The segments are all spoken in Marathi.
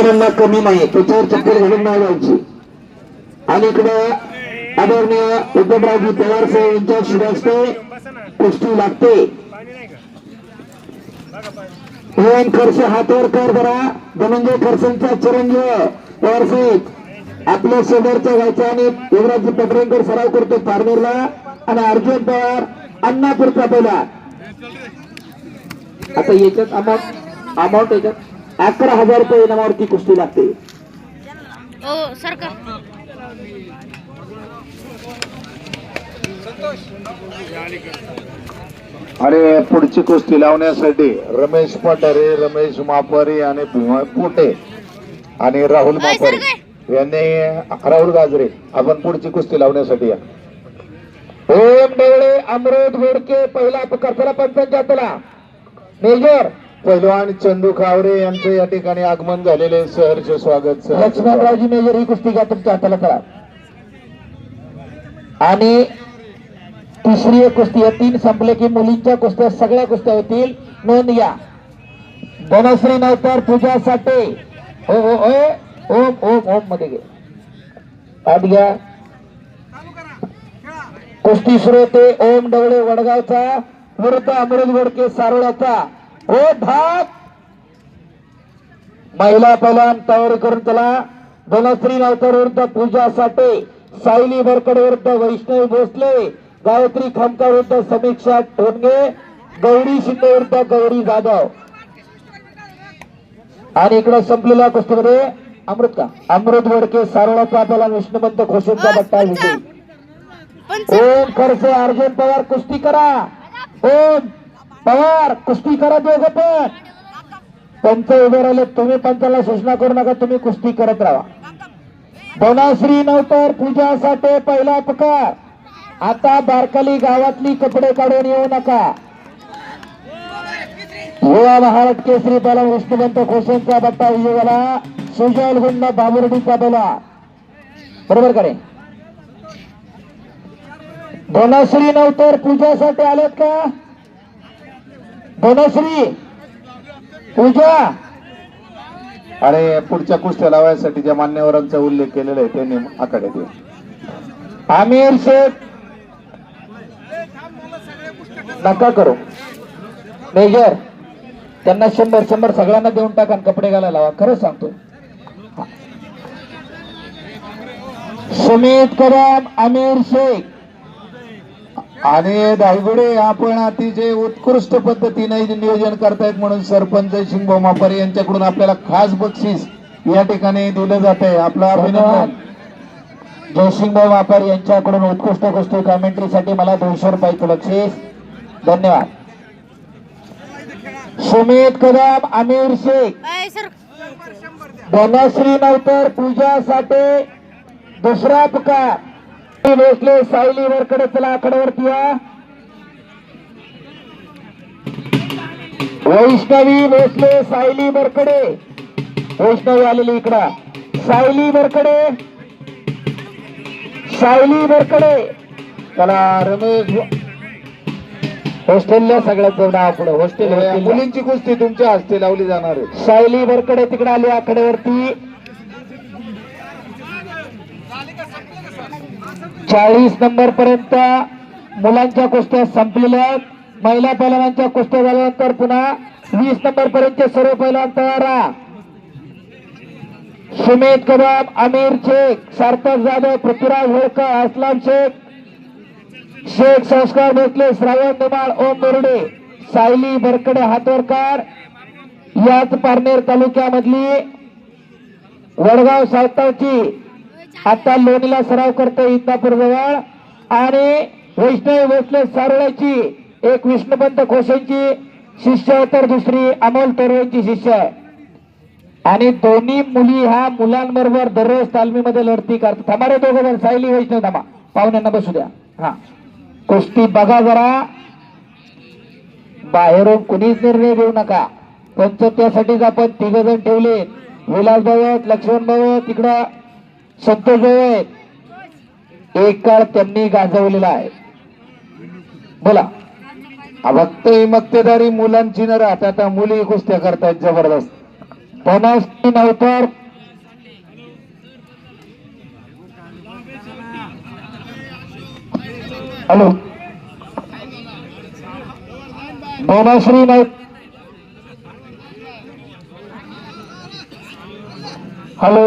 शेतकऱ्यांना कमी नाही त्याच्यावर चक्कर घालून नाही जायची आणि इकडे आदरणीय उद्धवरावजी पवार साहेब यांच्या शुभास्ते पुष्टी लागते. मोहन खर्च हातवर कर जरा धनंजय खर्चांचा चिरंजीव पवार साहेब. आपल्या शेजारच्या व्हायचा आणि युवराजी पटरेंकर सराव करतो पारनेरला. आणि अर्जुन पवार अण्णापूरचा पहिला. आता याच्यात अमाऊंट अमाऊंट याच्यात अकरा हजार रुपये इनामावरती कुस्ती लागते. ओ सरका आणि पुढची कुस्ती लावण्यासाठी रमेश पठारे रमेश मापारी आणि भीमा पोटे आणि राहुल मापारी यांनी राहुल गाजरे आपण पुढची कुस्ती लावण्यासाठी या. ओम डेवळे अमृत घोडके पहिला कचरा पंचांच्या तुला मेजर पहिलवान चंदू खावरे यांचं या ठिकाणी आगमन झालेले सहर्ष स्वागत लक्ष्मणरावजी मेजर ही कुस्ती घ्या तुमच्या हाताला करा. आणि तिसरी एक कुस्ती या तीन संपले की मुलींच्या कुस्त्या सगळ्या कुस्त्या होतील. नोंद घ्या. धनश्री नवतर पूजा साठे. हो हो ओम ओम ओममध्ये घे. आत घ्या. कुस्ती सुरू होते. ओम डवळे वडगावचा विरुद्ध अमृत गोडके सारोळ्याचा हो धाक महिला पहिला तयारी करून त्याला धनश्री नवतर विरुद्ध पूजा साठे सायली बरकडे विरुद्ध वैष्णवी भोसले गायत्री खामका विरुद्ध समीक्षा ठोनगे गौरी शिंदे विरुद्ध गौरी जाधव. आणि इकडे संपलेल्या कुस्तीमध्ये अमृत का? अमृत वडके सारोळाचा आपल्याला विष्णुमंत खोशेचा बट्टा विजयी. ओम खरसे अर्जुन पवार कुस्ती करा. ओम. पवार कुस्ती करा दोघ पण. पंच उभे राहिले तुम्ही पंचाला सूचना करू नका तुम्ही कुस्ती करत राहा. धनाश्री नवतर पूजा साठे पहिला पकार. आता बारकाली गावातली कपडे काढून येऊ नका. गोवा महाराज केसरी पहिला विष्णुवंत खोसेंचा बट्टा विजय झाला सुजल गुंड बाबुर्डीचा बोला. बरोबर करे धनश्री नवतर पूजासाठी आलेत का? धनश्री पूजा? अरे पुढच्या कुस्त्या लावायसाठी ज्या मान्यवरांचा उल्लेख केलेला आहे त्यांनी आकडे दे आमिर शेख नका करू. मेजर त्यांना शंभर शंभर सगळ्यांना देऊन टाका कपडे घालायला लावा. खरं सांगतो. सुमित कदम आमिर शेख. आणि दायगुडे आपण अतिशय उत्कृष्ट पद्धतीने नियोजन करतायत म्हणून सरपंच शिंगो मापारे यांच्याकडून आपल्याला खास बक्षीस या ठिकाणी दिलं जात आहे. आपलं अभिनंदन. जयसिंगभाऊ वापर यांच्याकडून उत्कृष्ट गोष्टी कॉमेंट्रीसाठी मला दोनशे रुपयाचं बक्षीस. धन्यवाद. सुमित कदम आमिर शेख. धनश्री नवतर पूजा साठे. दुसरा पुकार. भोसले सायली वरकडे चला आकड्यावरती या. वैष्णवी भोसले सायली वरकडे वैष्णवी आलेली इकडं. सायली वरकडे सायली वरकडे चला रमेश हॉस्टेलला सगळ्याचं नाव पुढे. हॉस्टेल हॉस्टेल मुलींची कुस्ती तुमच्या हस्ते लावली जाणार आहे. सायली वरकडे तिकडे आली आकड्यावरती. चाळीस नंबर पर्यंत मुलांच्या कुस्त्या संपलेल्या आहेत. महिला पैलवानांच्या कुस्त्या झाल्यानंतर पुन्हा वीस नंबर पर्यंत सर्व पैलवान तयार राहा सुमित कदम आमिर शेख सार्थक जाधव पृथ्वीराज होळकर असलाम शेख शेख संस्कार भोसले श्रावण निमाळ ओम बोर्डे सायली बरकडे हातवरकार याच पारनेर तालुक्यामधली वडगाव सावतावची आता लोणीला सराव करतो इंदापूर जवळ. आणि वैष्णवी भोसले सारोळ्याची एक विष्णुपंत खोसेंची शिष्य तर दुसरी अमोल तोरवेंची शिष्य आहे. आणि दोन्ही मुली ह्या मुलांबरोबर दररोज तालमीमध्ये लढती करतात थांबा रे दोघं जण सायली वैष्णव थांबा. पाहुण्यांना बसू द्या. हा. कुस्ती बघा जरा. बाहेरून कुणीच निर्णय घेऊ नका. पंच त्यासाठीच आपण तिघ जण ठेवले विलास भाऊ आहेत लक्ष्मण भाऊ तिकडं संतोष एक काळ त्यांनी गाजवलेला आहे. बोला. भक्त मक्तेदारी मुलांची न राहत आता मुली कुस्त्या करतायत जबरदस्त. पन्नास तीन hello. Bhuvanashri Naik hello.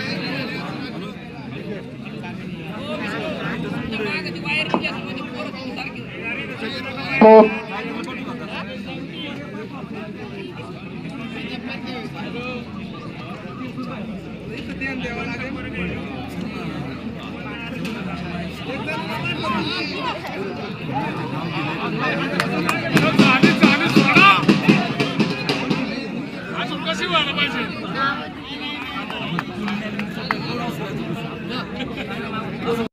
¿Qué tal? ¿Qué tal? ¿Qué tal? ¿Qué tal? ¿Qué